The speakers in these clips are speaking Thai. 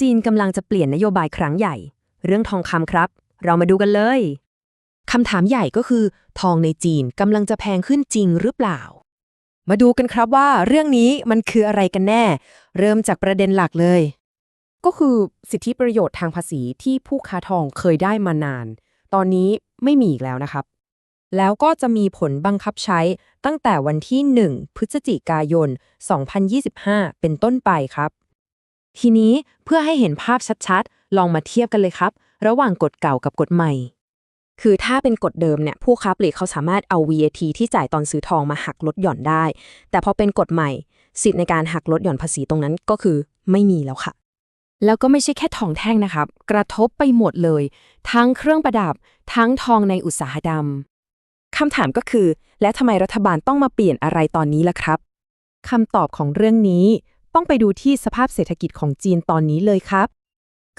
จีนกำลังจะเปลี่ยนนโยบายครั้งใหญ่ เรื่องทองคำครับ เรามาดูกันเลยคำถามใหญ่ก็คือ ทองในจีนกำลังจะแพงขึ้นจริงหรือเปล่า มาดูกันครับว่าเรื่องนี้มันคืออะไรกันแน่ เริ่มจากประเด็นหลักเลย ก็คือสิทธิประโยชน์ทางภาษีที่ผู้ค้าทองเคยได้มานาน ตอนนี้ไม่มีอีกแล้วนะครับ แล้วก็จะมีผลบังคับใช้ตั้งแต่วันที่ 1 พฤศจิกายน 2025 เป็นต้นไปครับ ทีนี้เพื่อให้เห็นภาพชัดๆ ลองมาเทียบกันเลยครับ ระหว่างกฎเก่ากับกฎใหม่ คือถ้าเป็นกฎเดิมเนี่ยผู้ค้าปลีกเขาสามารถเอา VAT ที่จ่ายตอนซื้อทองมาหักลดหย่อนได้ แต่พอเป็นกฎใหม่ สิทธิ์ในการหักลดหย่อนภาษีตรงนั้นก็คือไม่มีแล้วค่ะ แล้วก็ไม่ใช่แค่ทองแท่งนะครับ กระทบไปหมดเลย ทั้งเครื่องประดับ ทั้งทองในอุตสาหกรรมคำถามก็คือ และทำไมรัฐบาลต้องมาเปลี่ยนอะไรตอนนี้ล่ะครับคำตอบของเรื่องนี้ ต้องไปดูที่สภาพเศรษฐกิจของจีนตอนนี้เลยครับ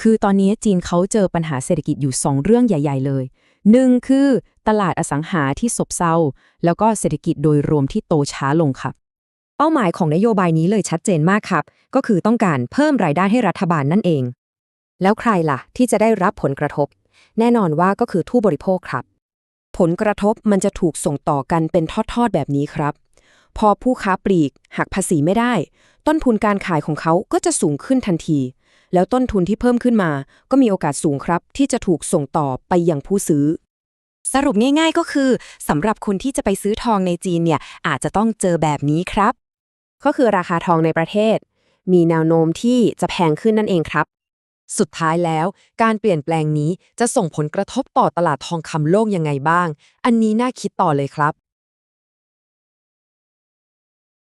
คือตอนนี้จีนเขาเจอปัญหาเศรษฐกิจอยู่ 2 เรื่องใหญ่ ๆ เลยหนึ่งคือตลาดอสังหาที่ซบเซาแล้วก็เศรษฐกิจโดยรวมที่โตช้าลงครับเป้าหมายของนโยบายนี้เลยชัดเจนมากครับ ก็คือต้องการเพิ่มรายได้ให้รัฐบาลนั่นเอง แล้วใครล่ะ ที่จะได้รับผลกระทบ แน่นอนว่าก็คือผู้บริโภคครับ ผลกระทบมันจะถูกส่งต่อกันเป็นทอดๆแบบนี้ครับ พอผู้ค้าปลีก หักภาษีไม่ได้ ต้นทุนการขายของเขาก็จะสูงขึ้นทันที แล้วต้นทุนที่เพิ่มขึ้นมา ก็มีโอกาสสูงครับ ที่จะถูกส่งต่อไปยังผู้ซื้อ สรุปง่ายๆก็คือสำหรับคนที่จะไปซื้อทองในจีนเนี่ยอาจจะต้องเจอแบบนี้ครับ ก็คือราคาทองในประเทศ มีแนวโน้มที่จะแพงขึ้นนั่นเองครับสุดท้ายแล้ว การเปลี่ยนแปลงนี้จะส่งผลกระทบต่อตลาดทองคำโลกยังไงบ้าง อันนี้น่าคิดต่อเลยครับ